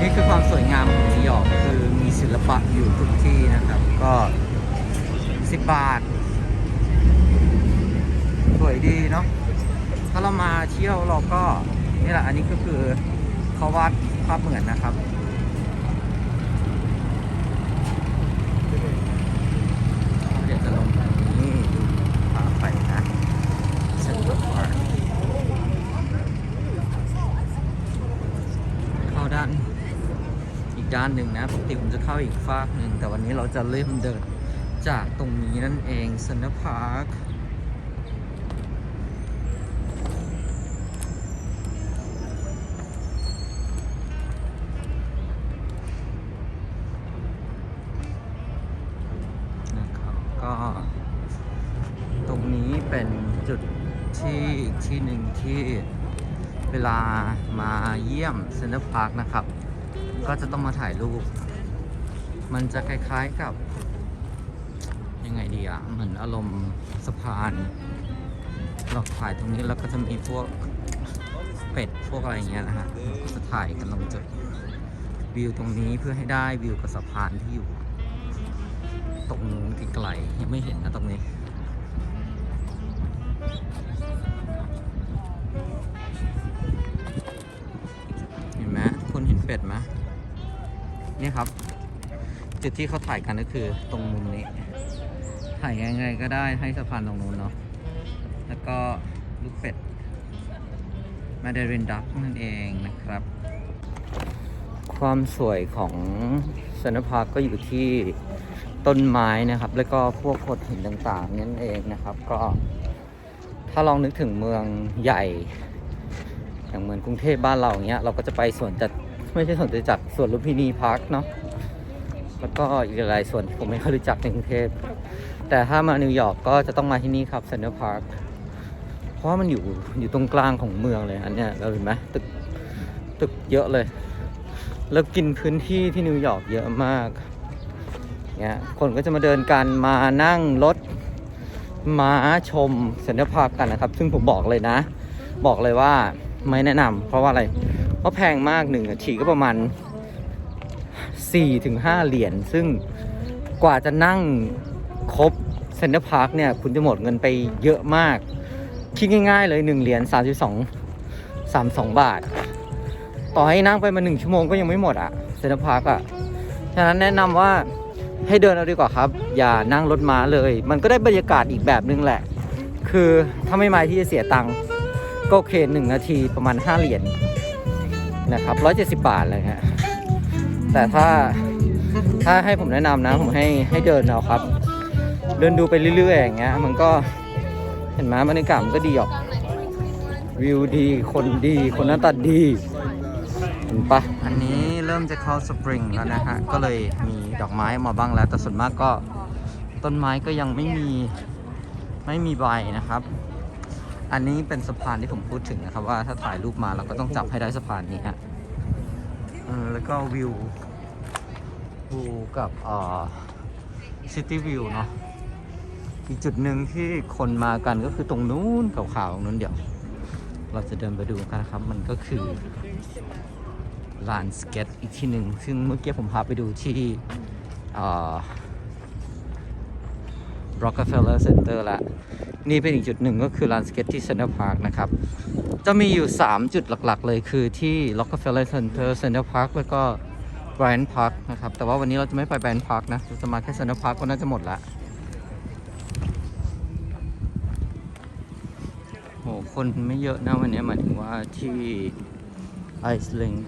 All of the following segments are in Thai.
นี่คือความสวยงามของนิวยอร์กคือมีศิลปะอยู่ทุกที่นะครับ ก็ 10 บาท สวยดีเนาะถ้าเรามาเที่ยวเราก็ นี่แหละอันนี้ก็คือเขาวาดภาพเหมือนนะครับ เดี๋ยวจะลงไปนี่ดูพาไปนะเซ็นทรัลพาร์คเข้าด้าน อีก ด้านหนึ่งนะปกติผมจะเข้าอีกฝากหนึ่งแต่วันนี้เราจะเริ่มเดินจากตรงนี้นั่นเองเซนทรัลพาร์คนะครับก็ตรงนี้เป็นจุดที่อีกที่หนึ่งที่เวลามาเยี่ยมเซ็นทรัลพาร์คนะครับ ก็จะต้องมาถ่ายรูป มันจะคล้ายๆกับ ยังไงดีอะ เหมือนอารมณ์สะพาน เราถ่ายตรงนี้แล้วก็จะมีพวกเป็ดพวกอะไรเงี้ยนะฮะก็จะถ่ายกันลงจุดวิวตรงนี้เพื่อให้ได้วิวกับสะพานที่อยู่ ตรงนู้นไกลๆยังไม่เห็นนะตรงนี้เห็นไหมคุณเห็นเป็ดไหม นี่ครับ จุดที่เขาถ่ายกันก็คือตรงมุมนี้ ถ่ายยังไงก็ได้ให้สะพานตรงนู้นเนาะแล้วก็ลูกเป็ดมาเดรินดักนั่นเองนะครับ ความสวยของสนพาร์คก็อยู่ที่ต้นไม้นะครับ แล้วก็พวกโขดหินต่างๆนั่นเองนะครับ ก็ถ้าลองนึกถึงเมืองใหญ่ อย่างเหมือนกรุงเทพบ้านเราอย่างเงี้ยเราก็จะไปสวนจัด ไม่ใช่สวนจตุจักรสวนลุมพินีพาร์คเนาะแล้วก็อีกหลายส่วนที่ผมไม่ค่อยรู้จักในกรุงเทพแต่ถ้ามานิวยอร์กก็จะต้องมาที่นี่ครับเซ็นทรัลพาร์คเพราะว่ามันอยู่อยู่ตรงกลางของเมืองเลยอันเนี้ยเราเห็นไหมตึกตึกเยอะเลย แล้วกินพื้นที่ที่นิวยอร์กเยอะมากเงี้ยคนก็จะมาเดินกันมานั่งรถม้าชมเซ็นทรัลพาร์คกันนะครับ ซึ่งผมบอกเลยนะ บอกเลยว่าไม่แนะนำเพราะว่าอะไร เพราะแพงมากหนึ่งนาทีก็ประมาณ4-5ถึง5เหรียญซึ่งกว่าจะนั่งครบเซ็นทรัลพาร์คเนี่ยคุณจะหมดเงินไปเยอะมาก คิดง่ายๆเลย 1 เหรียญ32 32 บาท ต่อให้นั่งไปมา 1 ชั่วโมงก็ยังไม่หมดอะเซ็นทรัลพาร์คอะฉะนั้นแนะนำว่าให้เดินเอาดีกว่าครับ อย่านั่งรถม้าเลย มันก็ได้บรรยากาศอีกแบบนึงแหละ คือถ้าไม่มาที่จะเสียตังค์ก็โอเคหนึ่งนาทีประมาณ 5 เหรียญ นะครับร้อยเจ็ดสิบบาทเงี้ยแต่ถ้าถ้าให้ผมแนะนำนะ ผมให้ให้เดินเอาครับ เดินดูไปเรื่อยๆอย่างเงี้ย มันก็เห็นไหมบรรยากาศมันก็ดีออกวิวดีคนดีคนหน้าตาดีเห็นปะอันนี้เริ่มจะเข้าสปริงแล้วนะฮะก็เลยมีดอกไม้มาบ้างแล้ว แต่ส่วนมากก็ต้นไม้ก็ยังไม่มีไม่มีใบนะครับ อันนี้เป็นสะพานที่ผมพูดถึงนะครับ ว่าถ้าถ่ายรูปมาเราก็ต้องจับให้ได้สะพานนี้ฮะแล้วก็วิววิวกับอ่อซิตี้วิวเนาะอีกจุดหนึ่งที่คนมากันก็คือตรงนู้นขาวๆตรงนู้นเดี๋ยว เราจะเดินไปดูกันนะครับ มันก็คือลานสเก็ตอีกที่หนึ่งซึ่งเมื่อกี้ผมพาไปดูที่อ่อ Rockefeller Center ละนี่เป็นอีกจุดหนึ่งก็คือลานสเก็ตที่เซ็นทรัลพาร์คนะครับ จะมีอยู่ 3 จุดหลักๆ เลยคือที่ Rockefeller Center Central Park แล้วก็ Bryant Park นะครับ แต่ว่าวันนี้เราจะไม่ไป Bryant Park นะเราจะมาแค่ Central Park ก็น่าจะหมดละโหคนไม่เยอะนะวันนี้หมายถึงว่าที่ Ice Link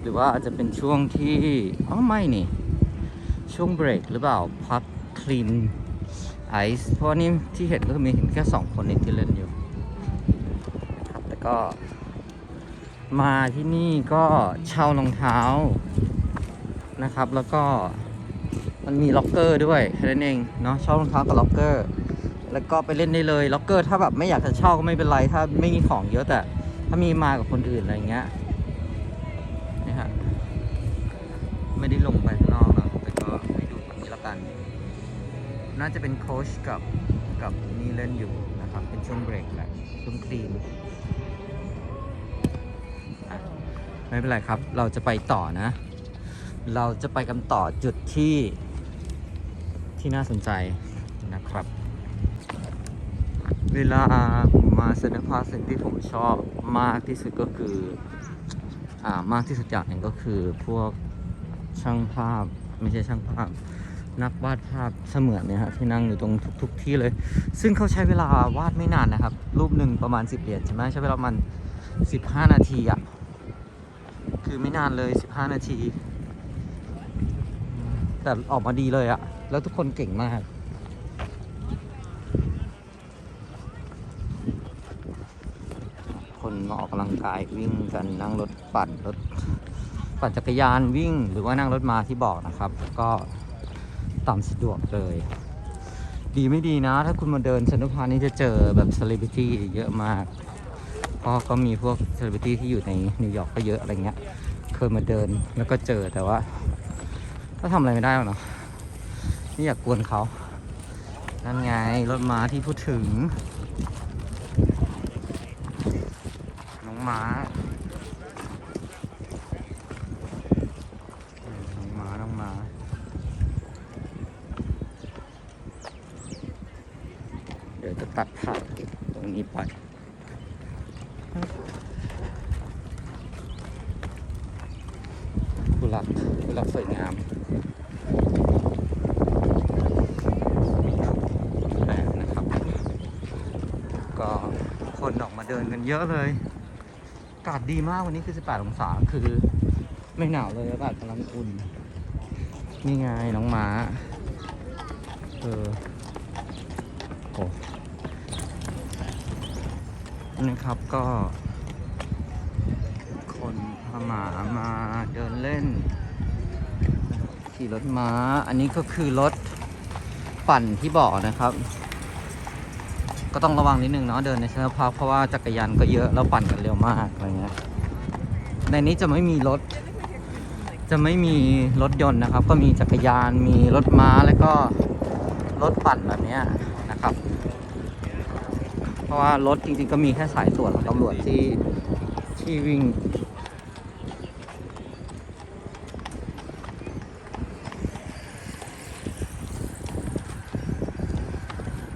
หรือว่าอาจจะเป็นช่วงที่ อ๋อไม่นี่ ช่วงเบรกหรือเปล่าพักคลีนไอซ์เพราะนี่ที่เห็นก็มีเห็นแค่สองคนเองที่เล่นอยู่ครับแต่ก็มาที่นี่ก็เช่ารองเท้านะครับ แล้วก็มันมีล็อกเกอร์ด้วยแค่นั้นเองเนาะเช่ารองเท้ากับล็อกเกอร์ แล้วก็ไปเล่นได้เลยล็อกเกอร์ถ้าแบบไม่อยากจะเช่าก็ไม่เป็นไรถ้าไม่มีของเยอะแต่ถ้ามีมากับคนอื่นอะไรเงี้ย น่าจะเป็นโค้ชกับกับนี่เล่นอยู่นะครับ เป็นช่วงเบรกแหละช่วงคลีนไม่เป็นไรครับ เราจะไปต่อนะ เราจะไปกันต่อจุดที่ที่น่าสนใจนะครับ เวลามาเซนต์พาสิ่งที่ผมชอบมากที่สุดก็คือ อ่ามากที่สุดอย่างหนึ่งก็คือพวกช่างภาพไม่ใช่ช่างภาพ นักวาดภาพเสมือนเนี่ยฮะที่นั่งอยู่ตรงทุกๆที่เลย ซึ่งเขาใช้เวลาวาดไม่นานนะครับ รูปหนึ่งประมาณ 10 เหรียญใช่ไหมใช้เวลาประมัน15 นาทีอะคือไม่นานเลย 15 นาที แต่ออกมาดีเลยอะแล้วทุกคนเก่งมากคนมาออกกำลังกายวิ่งกันนั่งรถปั่นรถปั่นจักรยานวิ่งหรือว่านั่งรถมาที่บอกนะครับ ก็ ตามสะดวกเลย ดีไม่ดีนะ ถ้าคุณมาเดินเซ็นทรัลพานี่จะเจอแบบเซเลบริตี้เยอะมากเพราะก็มีพวกเซเลบริตี้ที่อยู่ในนิวยอร์กก็เยอะอะไรเงี้ย เคยมาเดินแล้วก็เจอแต่ว่า ก็ทำอะไรไม่ได้หรอกเนาะไม่อยากกวนเขา นั่นไงรถม้าที่พูดถึง น้องม้าอืมน้องม้า น้องม้า เดี๋ยวจะตัดผ่านตรงนี้ไป กุหลาบกุหลาบสวยงามแปลกนะครับ ก็คนออกมา เดินกันเยอะเลยอากาศดีมากวันนี้คือ 18 องศาคือไม่หนาวเลยอากาศกำลังอุ่น นี่ไงน้องม้า เออโอ้นะครับก็ คนพาหมามาเดินเล่น ขี่รถม้า อันนี้ก็คือรถปั่นที่บอกนะครับ ก็ต้องระวังนิดนึงเนาะเดินในเชิงพาร์คเพราะว่าจักรยานก็เยอะแล้วปั่นกันเร็วมากอะไรเงี้ยในนี้จะไม่มีรถ จะไม่มีรถยนต์นะครับ ก็มีจักรยานมีรถม้าแล้วก็รถปั่นแบบเนี้ยนะครับ เพราะว่ารถจริงๆก็มีแค่สายตรวจตำรวจที่ที่วิ่ง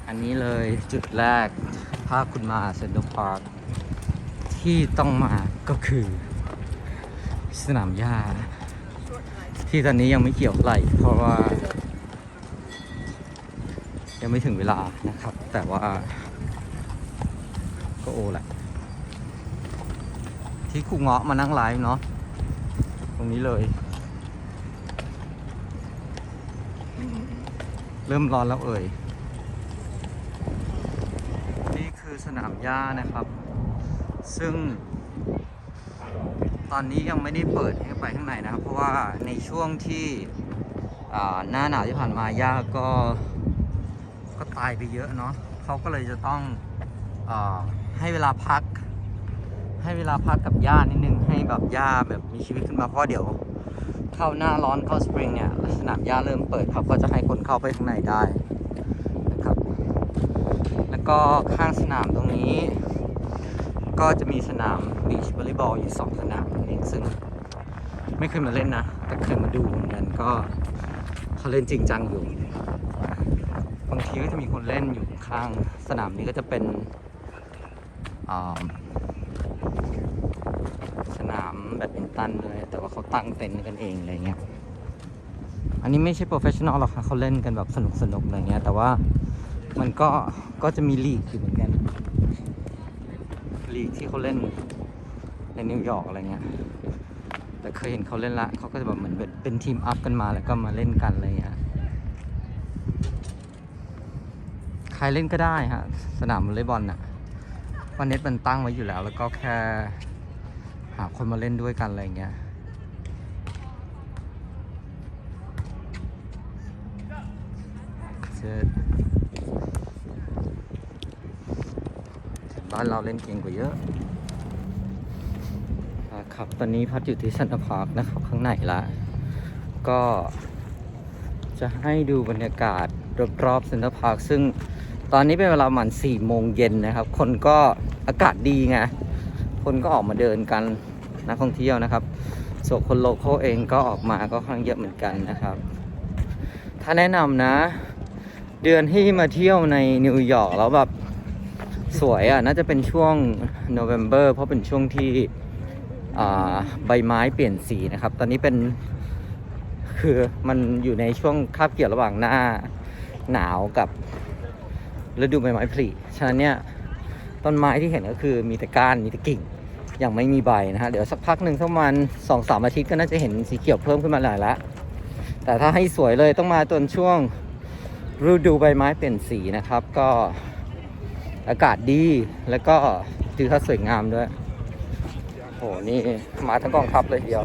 อันนี้ เลยจุดแรก พาคุณมาเซ็นทรัลพาร์คที่ต้องมาก็คือ สนามหญ้า ที่ตอนนี้ยังไม่เกี่ยวไหลเพราะว่า ยังไม่ถึงเวลานะครับ แต่ว่า ก็โอแหละ ที่ครูเงาะมานั่งไลฟ์เนาะตรงนี้เลย เริ่มร้อนแล้วเอ่ย นี่คือ สนามหญ้านะครับ ซึ่ง ตอนนี้ยังไม่ได้เปิดให้ไปข้างในนะครับ เพราะว่าในช่วงที่หน้าหนาวที่ผ่านมาหญ้าก็ก็ตายไปเยอะเนาะเขาก็เลยจะต้องอให้เวลาพัก ให้เวลาพักกับหญ้านิดนึงให้แบบหญ้าแบบมีชีวิตขึ้นมาเพราะเดี๋ยวเข้าหน้าร้อนเข้าสปริงเนี่ยสนามหญ้าเริ่มเปิดเขาก็จะให้คนเข้าไปข้างในได้ แล้วก็ข้างสนามตรงนี้ ก็จะมีสนามบีชวอลเลย์บอลอยู่สองสนามนั่นเองซึ่งไม่เคยมาเล่นนะ แต่เคยมาดูเหมือนกันก็เขาเล่นจริงจังอยู่ บางทีก็จะมีคนเล่นอยู่ข้างสนามนี้ก็จะเป็นสนามแบดมินตันเลย แต่ว่าเขาตั้งเต็นท์กันเองอะไรเงี้ย อันนี้ไม่ใช่โปรเฟชชั่นอลหรอกค่ะเขาเล่นกันแบบสนุกสนุกอะไรเงี้ย แต่ว่า มันก็ก็จะมีลีกอยู่เหมือนกัน ลีกที่เขาเล่นในนิวยอร์กอะไรเงี้ยแต่เคยเห็นเขาเล่นละเขาก็จะแบบเหมือนเป็นทีมอัพกันมาแล้วก็มาเล่นกันอะไรเงี้ยใครเล่นก็ได้ฮะสนามวอลเลย์บอลน่ะวันเน็ตมันตั้งไว้อยู่แล้ว แล้วก็แค่ หาคนมาเล่นด้วยกันอะไรเงี้ยเชิญ บ้านเราเล่นเก่งกว่าเยอะครับตอนนี้พัดอยู่ที่ซันตาพาร์คนะครับข้างในละ ก็จะให้ดูบรรยากาศรอบๆเซ็นทรัลพาร์คซึ่งตอนนี้เป็นเวลาประมาณ4โมงเย็นนะครับ คนก็อากาศดีไง คนก็ออกมาเดินกันนักท่องเที่ยวนะครับส่วนคนโลเคอลเองก็ออกมาก็ค่อนข้างเยอะเหมือนกันนะครับ ถ้าแนะนำนะ เดือนที่มาเที่ยวในนิวยอร์กแล้วแบบ สวยอะน่าจะเป็นช่วงโนเวม ber เพราะเป็นช่วงที่ใบไม้เปลี่ยนสีนะครับ ตอนนี้เป็นคือมันอยู่ในช่วงคาบเกี่ยวระหว่างหน้าหนาวกับฤดูใบไม้ผลิฉะนั้นเนี่ยต้นไม้ที่เห็นก็คือมีแต่ก้านมีแต่กิ่งยังไม่มีใบนะฮะเดี๋ยวสักพักหนึ่งสักประมาณสองสามอาทิตย์ก็น่าจะเห็นสีเขียวเพิ่มขึ้นมาหน่อยละแต่ถ้าให้สวยเลยต้องมาตอนช่วงฤดูใบไม้เปลี่ยนสีนะครับ ก็ อากาศดีแล้วก็ทิวทัศน์สวยงามด้วยโหนี่มาทั้งกองทัพเลยเดียว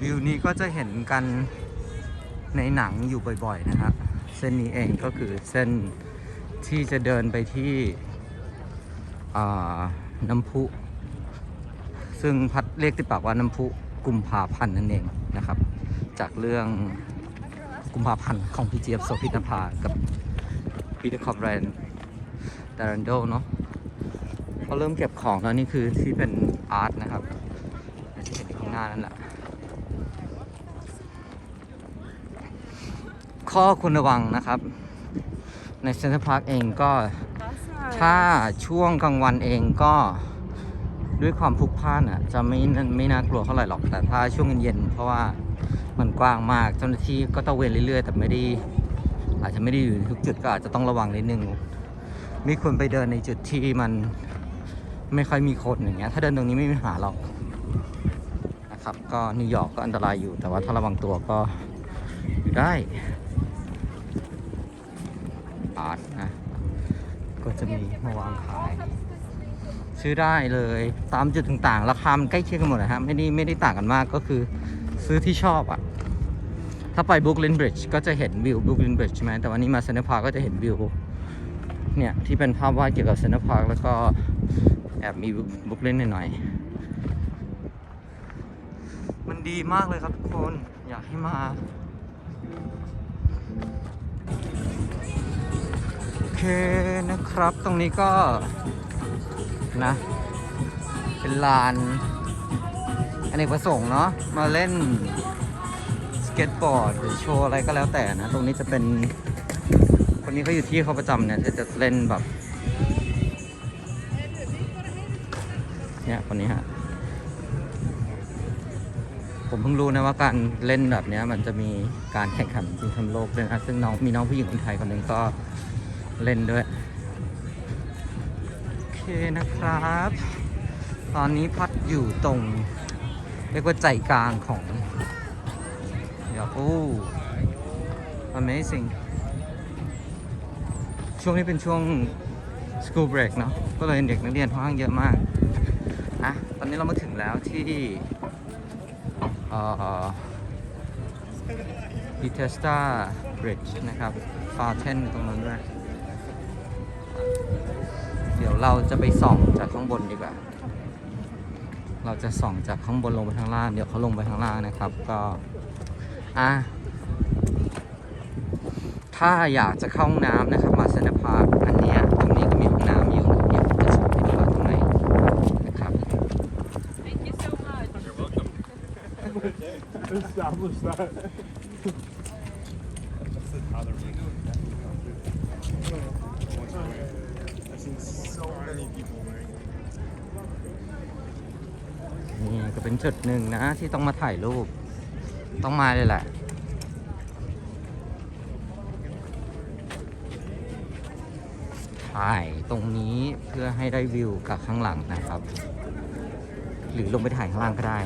วิวนี้ก็จะเห็นกันในหนังอยู่บ่อยๆนะครับเส้นนี้เองก็คือเส้นที่จะเดินไปที่น้ำพุ ซึ่งพัดเรียกติดปากว่าน้ำพุกุมภาพันธ์นั่นเองนะครับ จากเรื่อง กุมภาพันธ์ของพี่เจี๊ยบโสภิตนภากับปีเตอร์คอปแรนดารันโดเนาะเขาเริ่มเก็บของแล้วนี่คือที่เป็นอาร์ตนะครับที่เห็นข้างหน้านั่นแหละข้อควรระวังนะครับ ในเซ็นทรัลพาร์คเองก็ถ้าช่วงกลางวันเองก็ด้วยความพลุกพล่านอะจะไม่ไม่น่ากลัวเท่าไหร่หรอกแต่ถ้าช่วงเย็นๆเพราะว่า มันกว้างมากเจ้าหน้าที่ก็ตระเวนเรื่อยๆ แต่ไม่ได้อาจจะไม่ได้อยู่ทุกจุดก็อาจจะต้องระวังนิดนึงไม่ควรไปเดินในจุดที่มันไม่ค่อยมีคนอย่างเงี้ยถ้าเดินตรงนี้ไม่มีปัญหาหรอกนะครับก็นิวยอร์กก็อันตรายอยู่แต่ว่าถ้าระวังตัวก็อยู่ได้อาร์ตนะก็จะมีมาวางขาย ซื้อได้เลยตามจุดต่างๆ ราคามันใกล้เคียงกันหมดนะฮะไม่ได้ไม่ได้ต่างกันมากก็คือ ซื้อที่ชอบอะ่ะถ้าไปบุ o ลินบริดจ์ก็จะเห็นวิวบุ o ลินบริดจ์ใช่ไหมแต่วันนี้มาเซนต์พาร์ก็จะเห็นวิวเนี่ย ที่เป็นภาพวาดเกี่ยวกับเซนต์พาร์คแล้วก็แอบมีบุ o ลินหน่อยๆมันดีมากเลยครับทุกคนอยากให้มาโอเคนะครับตรงนี้ก็นะ เป็นลาน อเนกประสงค์เนาะมาเล่นสเก็ตบอร์ดหรือโชว์อะไรก็แล้วแต่นะ ตรงนี้จะเป็น คนนี้เขาอยู่ที่เขาประจำเนี่ยจะจะเล่นแบบเนี่ยคนนี้ฮะผมเพิ่งรู้นะว่าการเล่นแบบเนี้ยมันจะมีการแข่งขันชิงแชมป์โลกด้วยนะซึ่งน้องมีน้องผู้หญิงคนไทยคนหนึ่งก็เล่นด้วย โอเคนะครับ ตอนนี้พัดอยู่ตรง เรียกว่าใจกลางของเดี๋ยวโอ้ amazing ช่วงนี้เป็นช่วง school break เนาะก็เลยเด็กนักเรียนค่อนข้างเยอะมากอะตอนนี้เรามาถึงแล้วที่เอ่อ Bethesda Bridge นะครับ Fountain ตรงนั้นด้วยเดี๋ยวเราจะไปส่องจากข้างบนดีกว่า เราจะส่องจากข้างบนลงไปข้างล่าง เดี๋ยวเขาลงไปข้างล่างนะครับ ก็อะถ้าอยากจะเข้าห้องน้ำนะครับ มาเซนต์พาร์คอันเนี้ยตรงนี้ก็มีห้องน้ำอยู่เดี๋ยวผมจะส่งให้ดูว่าตรงไหนนะครับ Thank you so much. Establish that. I've seen so many people wearing it. นี่ ก็เป็นจุดหนึ่งนะที่ต้องมาถ่ายรูป ต้องมาเลยแหละ ถ่ายตรงนี้เพื่อให้ได้วิวกับข้างหลังนะครับ หรือลงไปถ่ายข้างล่างก็ได้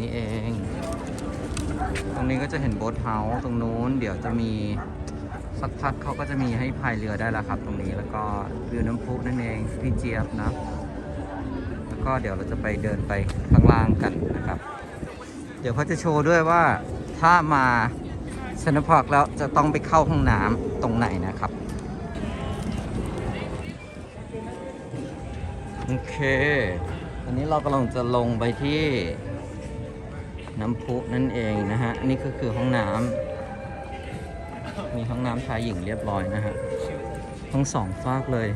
นี่เอง ตรงนี้ก็จะเห็นโบ๊ทเฮาส์ตรงนู้น เดี๋ยวจะมี สักพักเขาก็จะมีให้พายเรือได้แล้วครับ ตรงนี้แล้วก็วิวน้ำพุนั่นเองพี่เจี๊ยบนะ แล้วก็เดี๋ยวเราจะไปเดินไปข้างล่างกันนะครับ เดี๋ยวเขาจะโชว์ด้วยว่าถ้ามาเซนพาร์คแล้วจะต้องไปเข้าห้องน้ำตรงไหนนะครับโอเค อันนี้เรากำลังจะลงไปที่น้ำพุนั่นเองนะฮะอันนี้ก็คือห้องน้ำ มีห้องน้ำชายหญิงเรียบร้อยนะฮะทั้งสองฟากเลย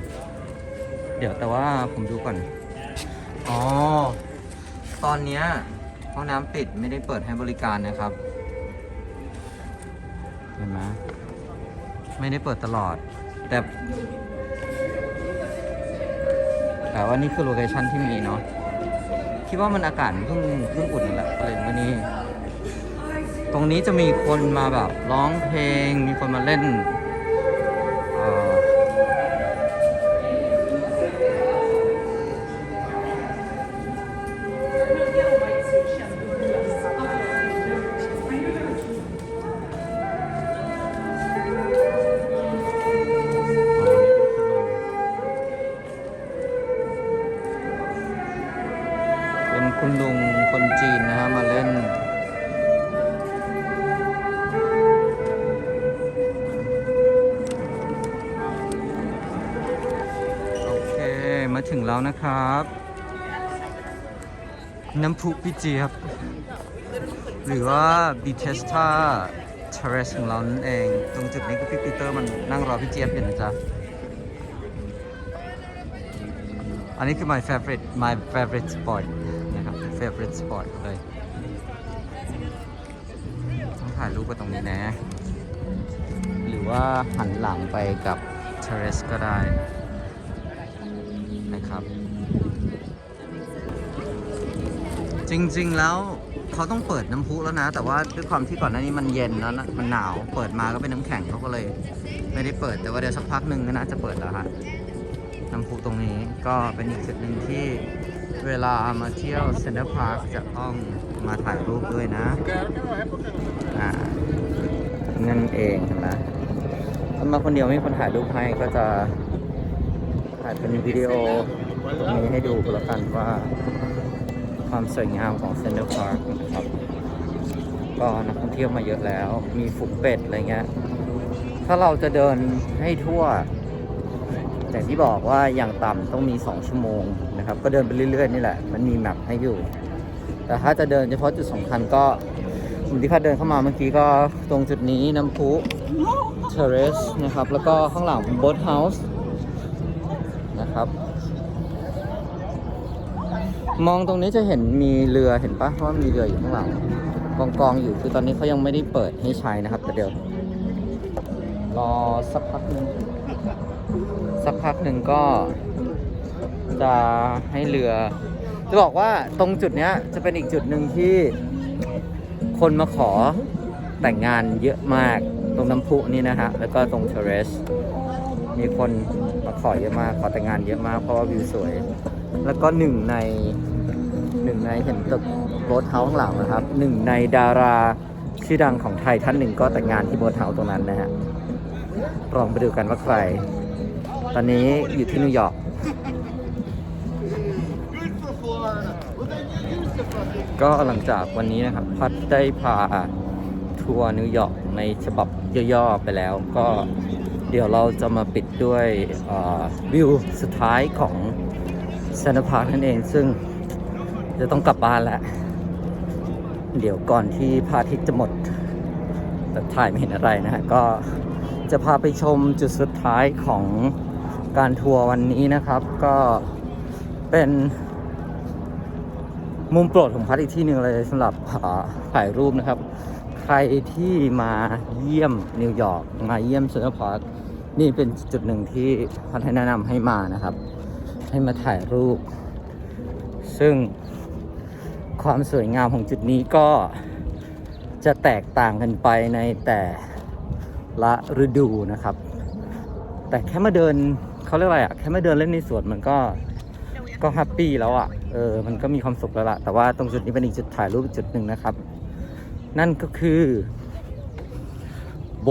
เดี๋ยวแต่ว่าผมดูก่อน อ๋อ ตอนเนี้ยห้องน้ำปิดไม่ได้เปิดให้บริการนะครับ เห็นไหมไม่ได้เปิดตลอด แต่ แต่ว่านี่คือโลเคชั่นที่มีเนาะคิดว่ามันอากาศเพิ่งเพิ่งอุ่นและก็เลยวันนี้ ตรงนี้จะมีคนมาแบบร้องเพลง มีคนมาเล่น มาถึงแล้วนะครับ น้ำพุพี่เจี๊ยบหรือว่าบีเทสตาเทเรสของเรานั่นเอง ตรงจุดนี้ก็พี่ปีเตอร์มันนั่งรอพี่เจี๊ยบอยู่นะจ๊ะ อันนี้คือ my favorite my favorite spot นะครับ favorite spot เลยต้องถ่ายรูปไปตรงนี้นะ หรือว่าหันหลังไปกับ terrace ก็ได้ นะครับ จริงๆแล้วเขาต้องเปิดน้ำพุแล้วนะ แต่ว่าด้วยความที่ก่อนหน้านี้มันเย็นแล้วนะมันหนาวเปิดมาก็เป็นน้ำแข็งเขาก็เลย ไม่ได้เปิดแต่ว่าเดี๋ยวสักพักหนึ่งก็น่าจะเปิดแล้วฮะน้ำพุตรงนี้ก็เป็นอีกจุดหนึ่งที่เวลามาเที่ยวเซ็นทรัลพาร์คจะต้องมาถ่ายรูปด้วยนะอ่านั่นเองนไหมถ้ามาคนเดียวไม่มีคนถ่ายรูปให้ก็จะถ่ายเป็นวิดีโอ ตรงนี้ให้ดูก็แล้วกันว่า ความสวยงามของเซ็นทรัลพาร์คนะครับ ก็นักท่องเที่ยวมาเยอะแล้ว มีฝูงเป็ดอะไรเงี้ย ถ้าเราจะเดินให้ทั่วอย่ที่บอกว่าอย่างต่ำต้องมี 2 ชั่วโมงนะครับ ก็เดินไปเรื่อยๆนี่แหละ มันมีแมปให้อยู่ แต่ถ้าจะเดินเฉพาะจุดสำคัญก็ผมที่พัดเดินเข้ามาเมื่อกี้ก็ตรงจุดนี้น้ำพุเทเรสนะครับ แล้วก็ข้างหลังเป็นโบ๊ทเฮาส์นะครับ มองตรงนี้จะเห็นมีเรือเห็นปะว่ามีเรืออยู่ข้างหลังกองกองอยู่คือตอนนี้เขายังไม่ได้เปิดให้ใช้นะครับ แต่เดี๋ยวรอสักพักหนึ่งสักพักหนึ่งก็ จะให้เรือ จะบอกว่าตรงจุดเนี้ยจะเป็นอีกจุดหนึ่งที่คนมาขอแต่งงานเยอะมากตรงน้ำพุนี่นะฮะแล้วก็ตรงเทเรสมีคนมาขอเยอะมากขอแต่งงานเยอะมากเพราะว่าวิวสวย แล้วก็หนึ่งในหนึ่งในเห็นตึกโบสเฮาส์ข้างหลังนะครับหนึ่งในดาราชื่อดังของไทยท่านหนึ่งก็แต่งงานที่โบสเฮาส์ตรงนั้นนะฮะลองไปดูกันว่าใคร ตอนนี้อยู่ที่นิวยอร์กก็หลังจากวันนี้นะครับ พัดได้พาทัวร์นิวยอร์กในฉบับย่อๆไปแล้วก็เดี๋ยวเราจะมาปิดด้วยวิวสุดท้ายของ เซนต์พาร์คนั่นเอง ซึ่งจะต้องกลับบ้านแล้ว เดี๋ยวก่อนที่พระอาทิตย์จะหมด แต่ถ่ายไม่เห็นอะไรนะฮะ ก็จะพาไปชมจุดสุดท้ายของการทัวร์วันนี้นะครับ ก็เป็นมุมโปรดของพัดอีกที่หนึ่งเลยสำหรับถ่ายรูปนะครับ ใครที่มาเยี่ยมนิวยอร์กมาเยี่ยมเซนทรัลพาร์คนี่เป็นจุดหนึ่งที่พัดให้แนะนำให้มานะครับ ให้มาถ่ายรูป ซึ่งความสวยงามของจุดนี้ก็จะแตกต่างกันไปในแต่ละฤดูนะครับ แต่แค่มาเดินเขาเรียกอะไรอะแค่มาเดินเล่นในสวนมันก็ก็แฮปปี้แล้วอะเออมันก็มีความสุขแล้วล่ะแต่ว่าตรงจุดนี้เป็นอีกจุดถ่ายรูปจุดหนึ่งนะครับ นั่นก็คือโบ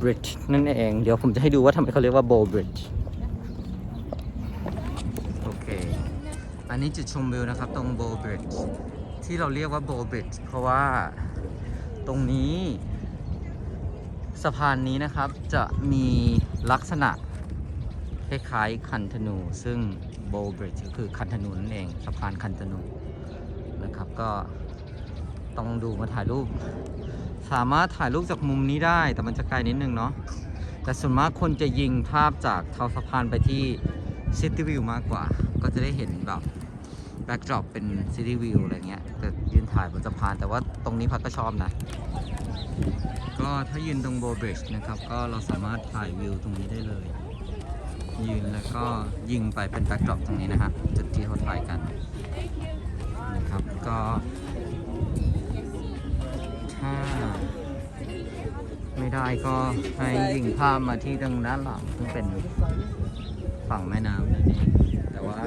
บริดจ์นั่นเอง เดี๋ยวผมจะให้ดูว่าทำไมเขาเรียกว่าโบบริดจ์โอเค อันนี้จุดชมวิวนะครับ ตรงโบ b บริดจ์ที่เราเรียกว่าโบ b บริดจ์เพราะว่าตรงนี้สะพานนี้นะครับจะมีลักษณะคล้ายๆคันธนู ซึ่งโบว์บริดจ์ก็คือคันธนูนั่นเองสะพานคันธนูนะครับก็ต้องดูมาถ่ายรูป สามารถถ่ายรูปจากมุมนี้ได้แต่มันจะไกลนิดนึงเนาะแต่ส่วนมากคนจะยิงภาพจากเท้าสะพานไปที่ซิตี้วิวมากกว่า ก็จะได้เห็นแบบ แบ็กดรอปเป็นซิตี้วิวอะไรเงี้ยแต่ยืนถ่ายบนสะพาน แต่ว่าตรงนี้พัดก็ชอบนะ ก็ถ้ายืนตรงโบว์บริดจ์นะครับ ก็เราสามารถถ่ายวิวตรงนี้ได้เลย ยืนแล้วก็ยิงไปเป็นแบ็กดรอปตรงนี้นะฮะจุดที่เขาถ่ายกันนะครับก็ถ้าไม่ได้ก็ให้ยิงภาพมาที่ตรงด้านหลังซึ่งเป็นฝั่งแม่น้ำนั่นเองแต่ว่า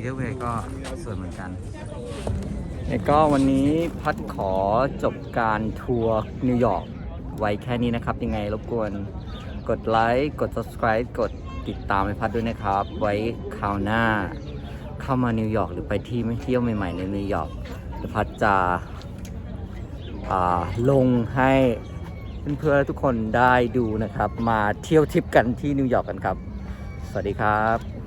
อีเดเวก็สวยเหมือนกันแล้วก็วันนี้พัดขอจบการทัวร์นิวยอร์กไว้แค่นี้นะครับ ยังไงรบกวนกดไลค์กด subscribe กดติดตามให้พัดด้วยนะครับ ไว้คราวหน้าเข้ามานิวยอร์กหรือไปที่ไม่เที่ยวใหม่ ๆ ในนิวยอร์กเดี๋ยวพัดจะอ่าลงให้เพื่อนๆทุกคนได้ดูนะครับ มาเที่ยวทริปกันที่นิวยอร์กกันครับ สวัสดีครับ